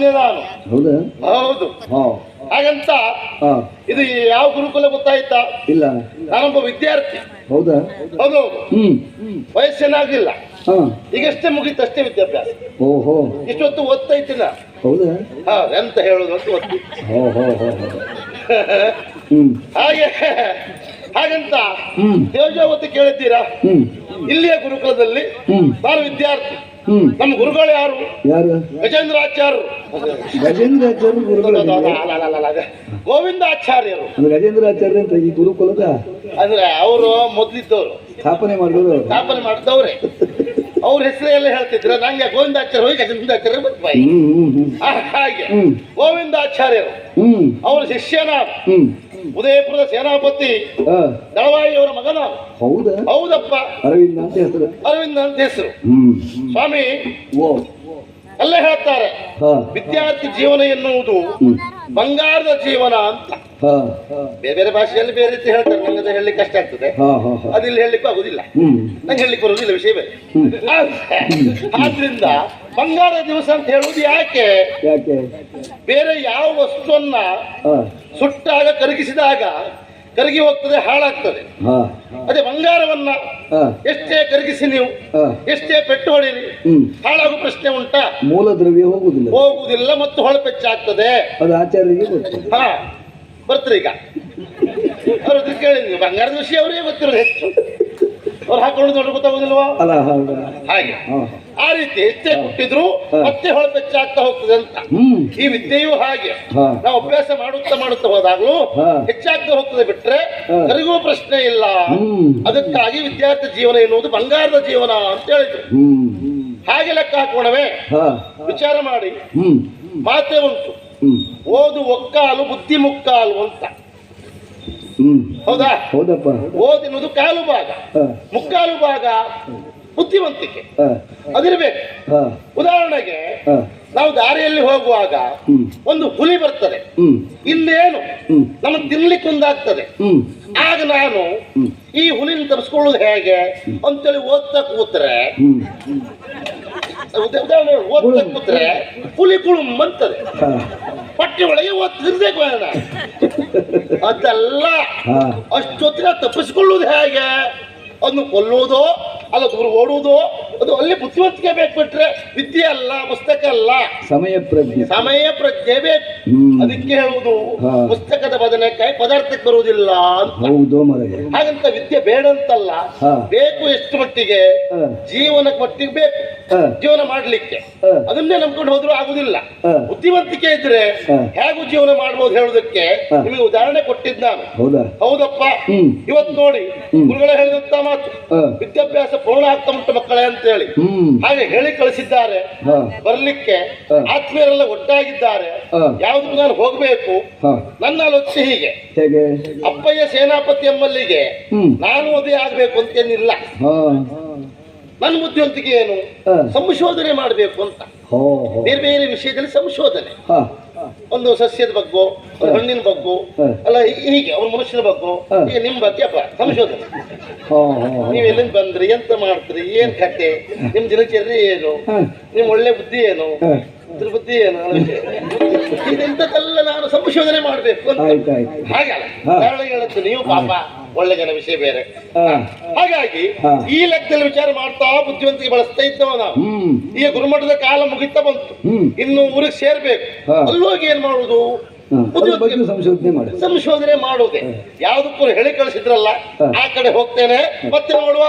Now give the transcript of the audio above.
ಬಂದೆ ನಾನು. ಹೌದಾ? ಹೌದು. ಹಾ. ಹಾಗಂತ ಹಾ. ಇದು ಯಾವ ಗುರುಕುಲ ಗೊತ್ತಾಯ್ತಾ? ಇಲ್ಲ. ನಾನೊಬ್ಬ ವಿದ್ಯಾರ್ಥಿ. ಹೌದಾ? ಹೌದು ಹ್ಮ್. ವಯಸ್ಸೇನಾಗ್ಲಿಲ್ಲ ಹಾ. ಈಗಷ್ಟೇ ಮುಗೀತಷ್ಟೇ ವಿದ್ಯಾಭ್ಯಾಸ. ಓಹೋ. ಇಷ್ಟೊತ್ತು ಓದ್ತಾ ಇತ್ತಿನ ಹೌದಾ? ಹಾ ಎಂತ ಹೇಳುದು ಅಂತ ಓದ್ತಿ. ಹೋ ಹೋ ಹೋ ಹೋ. ಹ್ಮ್. ಹಾಗೆ ಹಾಗಂತ ಹ್ಮ್. ದೇವಜಾವತಿ ಕೇಳಿದ್ದೀರಾ? ಹ್ಮ್. ಇಲ್ಲಿಯ ಗುರುಕುಲದಲ್ಲಿ ಹ್ಮ್. ನಾನು ವಿದ್ಯಾರ್ಥಿ. ನಮ್ಮ ಗುರುಗಳು ಯಾರು? ಯಾರು? ಗಜೇಂದ್ರಾಚಾರ್ಯರು. ಗಜೇಂದ್ರಾಚಾರ್ಯರು ಗುರುಗಳು ಗೋವಿಂದಾಚಾರ್ಯರು. ಗಜೇಂದ್ರಾಚಾರ್ಯ ಅಂತ ಈ ಗುರುಕುಲದ? ಅಂದ್ರೆ ಅವರು ಮೊದ್ಲಿದ್ದವರು. ಸ್ಥಾಪನೆ ಮಾಡಿದವರು ಸ್ಥಾಪನೆ ಮಾಡಿದವ್ರೆ ಅವ್ರ ಹೆಸರೇ ಎಲ್ಲ ಹೇಳ್ತಿದ್ರ. ನಂಗೆ ಗೋವಿಂದಾಚಾರ್ಯ ಹೋಗಿ ಗಜೇಂದ್ರಾಚಾರ್ಯ ಬಂದ್ಬಾಯಿ ಹಾಗೆ. ಗೋವಿಂದಾಚಾರ್ಯರು. ಅವ್ರ ಶಿಷ್ಯನ ಉದಯಪುರದ ಸೇನಾಪತಿ ದಳವಾಯಿಯವರ ಮಗನ ಹೌದಾ? ಹೌದಪ್ಪ. ಅರವಿಂದ ಅಂತ ಹೆಸರು. ಅರವಿಂದ ಅಂತ ಹೆಸರು. ಸ್ವಾಮಿ ಓ. ಎಲ್ಲ ಹೇಳ್ತಾರೆ ವಿದ್ಯಾರ್ಥಿ ಜೀವನ ಎನ್ನುವುದು ಬಂಗಾರದ ಜೀವನ ಅಂತ. ಬೇರೆ ಬೇರೆ ಭಾಷೆಯಲ್ಲಿ ಬೇರೆ ರೀತಿ ಹೇಳ್ತಾರೆ ನಂಗೆ ಅದು ಹೇಳಲಿಕ್ಕೆ ಕಷ್ಟ ಆಗ್ತದೆ. ಅದಿಲ್ಲಿ ಹೇಳಲಿಕ್ಕೂ ಆಗುದಿಲ್ಲ. ನಂಗೆ ಹೇಳಲಿಕ್ಕೆ ಬರುವುದಿಲ್ಲ ವಿಷಯ ಬೇರೆ. ಆದ್ರಿಂದ ಬಂಗಾರ ದಿವಸ ಅಂತ ಹೇಳುವುದು ಯಾಕೆ? ಬೇರೆ ಯಾವ ವಸ್ತುವನ್ನ ಸುಟ್ಟಾಗ ಕರಗಿಸಿದಾಗ ಕರಗಿ ಹೋಗ್ತದೆ ಹಾಳಾಗ್ತದೆ. ಹಾ. ಅದೇ ಬಂಗಾರವನ್ನ ಎಷ್ಟೇ ಕರಗಿಸಿ ನೀವು ಎಷ್ಟೇ ಪೆಟ್ಟು ಹೊಡೀರಿ ಹಾಳಾಗುವ ಹಾಳಾಗೋ ಪ್ರಶ್ನೆ ಉಂಟಾ? ಮೂಲ ದ್ರವ್ಯ ಹೋಗುದಿಲ್ಲ ಹೋಗುವುದಿಲ್ಲ ಮತ್ತು ಹೊಳಪೆಚ್ಚಾಗ್ತದೆ ಅದು ಆಚಾರ್ಯರಿಗೆ ಹಾ. ಬರ್ತಾರೆ ಈಗ. ಅವ್ರ ಕೇಳಿ ನೀವು. ಬಂಗಾರದ ವಿಷಯ ಅವರೇ ಗೊತ್ತಿರೋದು ಹೆಚ್ಚು. ಅವ್ರು ಹಾಕೊಂಡು ದೊಡ್ಡ ಹೋಗುದಿಲ್ವಾ ಹಾಗೆ. ಹಾ. ಆ ರೀತಿ ಹೆಚ್ಚೆ ಕೊಟ್ಟಿದ್ರು ಮತ್ತೆ ಹೊಳಪೆಚ್ಚಾಗ್ತಾ ಹೋಗ್ತದೆ ಅಂತ. ಈ ವಿದ್ಯೆಯೂ ಹಾಗೆ. ನಾವು ಅಭ್ಯಾಸ ಮಾಡುತ್ತಾ ಮಾಡುತ್ತಾ ಹೋದಾಗ್ಲೂ ಹೆಚ್ಚಾಗ್ತಾ ಹೋಗ್ತದೆ ಬಿಟ್ರೆ ಹಾ. ಪ್ರಶ್ನೆ ಇಲ್ಲ. ಅದಕ್ಕಾಗಿ ವಿದ್ಯಾರ್ಥಿ ಜೀವನ ಎನ್ನುವುದು ಬಂಗಾರದ ಜೀವನ ಅಂತ ಹೇಳಿದ್ರು. ಹಾಗೆ ಲೆಕ್ಕ ಹಾಕೋಣವೇ? ವಿಚಾರ ಮಾಡಿ. ಮಾತೇ ಉಂಟು. ಓದು ಒಕ್ಕಾಲು ಬುದ್ಧಿ ಮುಕ್ಕಾಲು ಅಂತ ಹೌದಾ? ಓದಿನುವುದು ಕಾಲು ಭಾಗ. ಮುಕ್ಕಾಲು ಭಾಗ. ಬುದ್ಧಿವಂತಿಕೆ. ಅದಿರಬೇಕು. ಉದಾಹರಣೆಗೆ ನಾವು ದಾರಿಯಲ್ಲಿ ಹೋಗುವಾಗ ಒಂದು ಹುಲಿ ಬರ್ತದೆ. ಇಲ್ಲೇನು? ನಮಗೆ ತಿನ್ಲಿಕ್ಕೆ ಒಂದಾಗ್ತದೆ. ಆಗ ನಾನು ಈ ಹುಲಿನ ತರಿಸ್ಕೊಳ್ಳೋದು ಹೇಗೆ ಅಂತೇಳಿ ಓದ್ತಾ ಕೂತ್ರೆ ಉದಾಹರಣೆ ಓದ್ತಾ ಕೂತ್ರೆ ಹುಲಿ ಕುಳುಮ್ ಅಂತದೆ ಹಾ. ಪಟ್ಟಿ ಒಳಗೆ ಓದ್ತಿರ್ಬೇಕು ಅದೆಲ್ಲ ಅಷ್ಟೊತ್ತಿನ ತಪ್ಪಿಸ್ಕೊಳ್ಳೋದು ಹೇಗೆ? ಅದನ್ನು ಕೊಲ್ಲುವುದೋ ಅಲ್ಲ ದೂರ ಓಡುವುದು ಅದು ಅಲ್ಲಿ ಬುದ್ಧಿವಂತಿಕೆ ಬೇಕು ಬಿಟ್ರೆ ವಿದ್ಯೆ ಅಲ್ಲ ಪುಸ್ತಕ ಅಲ್ಲ ಸಮಯ ಪ್ರಜ್ಞೆ ಸಮಯ ಪ್ರಜ್ಞೆ ಬೇಕು. ಅದಕ್ಕೆ ಹೇಳುವುದು. ಪುಸ್ತಕದ ಬದನೆಕಾಯಿ ಪದಾರ್ಥಕ್ಕೆ ಬರುವುದಿಲ್ಲ ಅಂತ ಹೌದು ಹಾಗಂತ ವಿದ್ಯೆ ಬೇಡ ಅಂತಲ್ಲ ಬೇಕು ಎಷ್ಟು ಮಟ್ಟಿಗೆ. ಜೀವನಕ್ಕೆ ಮಟ್ಟಿಗೆ ಬೇಕು. ಜೀವನ ಮಾಡ್ಲಿಕ್ಕೆ. ಅದನ್ನೇ ನಂಬ್ಕೊಂಡು ಹೋದ್ರೂ ಆಗುದಿಲ್ಲ. ಬುದ್ಧಿವಂತಿಕೆ ಇದ್ರೆ. ಹೇಗೂ ಜೀವನ ಮಾಡ್ಬೋದು ಹೇಳುದಕ್ಕೆ ನಿಮಗೆ ಉದಾಹರಣೆ ಕೊಟ್ಟಿದ್ದ ನಾನು. ಹೌದಾ? ಹೌದಪ್ಪ. ಇವತ್ತು ನೋಡಿ. ಗುರುಗಳೇ ಹೇಳಿದಂತ ಮಾತು. ವಿದ್ಯಾಭ್ಯಾಸ ಪೂರ್ಣ ಆಗ್ತಾ ಉಂಟು ಮಕ್ಕಳೇ ಅಂತ ಹೇಳಿ ಹಾಗೆ ಹೇಳಿ ಕಳಿಸಿದ್ದಾರೆ. ಬರ್ಲಿಕ್ಕೆ. ಆತ್ಮೀಯರೆಲ್ಲ ಒಟ್ಟಾಗಿದ್ದಾರೆ. ಯಾವ್ದು ನಾನು ಹೋಗ್ಬೇಕು. ನನ್ನ ಆಲೋಚನೆ ಹೀಗೆ. ಅಪ್ಪಯ್ಯ ಸೇನಾಪತಿ ಎಂಬಲ್ಲಿಗೆ ನಾನು ಅದೇ ಆಗ್ಬೇಕು ಅಂತೇನಿಲ್ಲ. ನನ್ನ ಬುದ್ಧಿವಂತಿಕೆ ಏನು? ಸಂಶೋಧನೆ ಮಾಡಬೇಕು ಅಂತ. ಬೇರೆ ಬೇರೆ ವಿಷಯದಲ್ಲಿ ಸಂಶೋಧನೆ. ಒಂದು ಸಸ್ಯದ ಬಗ್ಗೋ ಒಂದು ಹಣ್ಣಿನ ಬಗ್ಗೋ ಅಲ್ಲ ಹೀಗೆ ಅವ್ರ ಮನುಷ್ಯನ ಬಗ್ಗೋ. ಈಗ ನಿಮ್ ಬಗ್ಗೆ ಅಪ್ಪ ಸಂಶೋಧನೆ. ನೀವ್ ಎಲ್ಲಿಂದ ಬಂದ್ರಿ ಎಂತ ಮಾಡ್ತೀರಿ ಏನ್ ಕತೆ ನಿಮ್ ದಿನಚರ್ಯ ಏನು. ನಿಮ್ ಒಳ್ಳೆ ಬುದ್ಧಿ ಏನು. ಇದ್ರ ಬುದ್ಧಿ ಏನು ಇದೆಂತದೆಲ್ಲ ನಾನು ಸಂಶೋಧನೆ ಮಾಡ್ಬೇಕು ಅಂತ. ಹಾಗಲ್ಲ. ಹೇಳುತ್ತೆ ನೀವು ಪಾಪ. ಒಳ್ಳೆ ಜನ ವಿಷಯ ಬೇರೆ. ಹಾಗಾಗಿ ಈ ಲೆಕ್ಕದಲ್ಲಿ ವಿಚಾರ ಮಾಡ್ತಾ ಬುದ್ಧಿವಂತಿಕೆ ಬಳಸ್ತಾ ಇದ್ದವ ನಾವು. ಈಗ ಗುರುಮಠದ ಕಾಲ ಮುಗಿತಾ ಬಂತು. ಇನ್ನು ಊರಿಗೆ ಸೇರ್ಬೇಕು. ಅಲ್ಲೋಗಿ ಏನ್ ಮಾಡುವುದು? ಹಾ. ಸಂಶೋಧನೆ ಮಾಡಿ. ಸಂಶೋಧನೆ ಮಾಡುವುದೇ. ಯಾವ್ದಕ್ಕೂ ಹೇಳಿ ಕಳಿಸಿದ್ರಲ್ಲ. ಆ ಕಡೆ ಹೋಗ್ತೇನೆ. ಮತ್ತೆ ನೋಡುವ.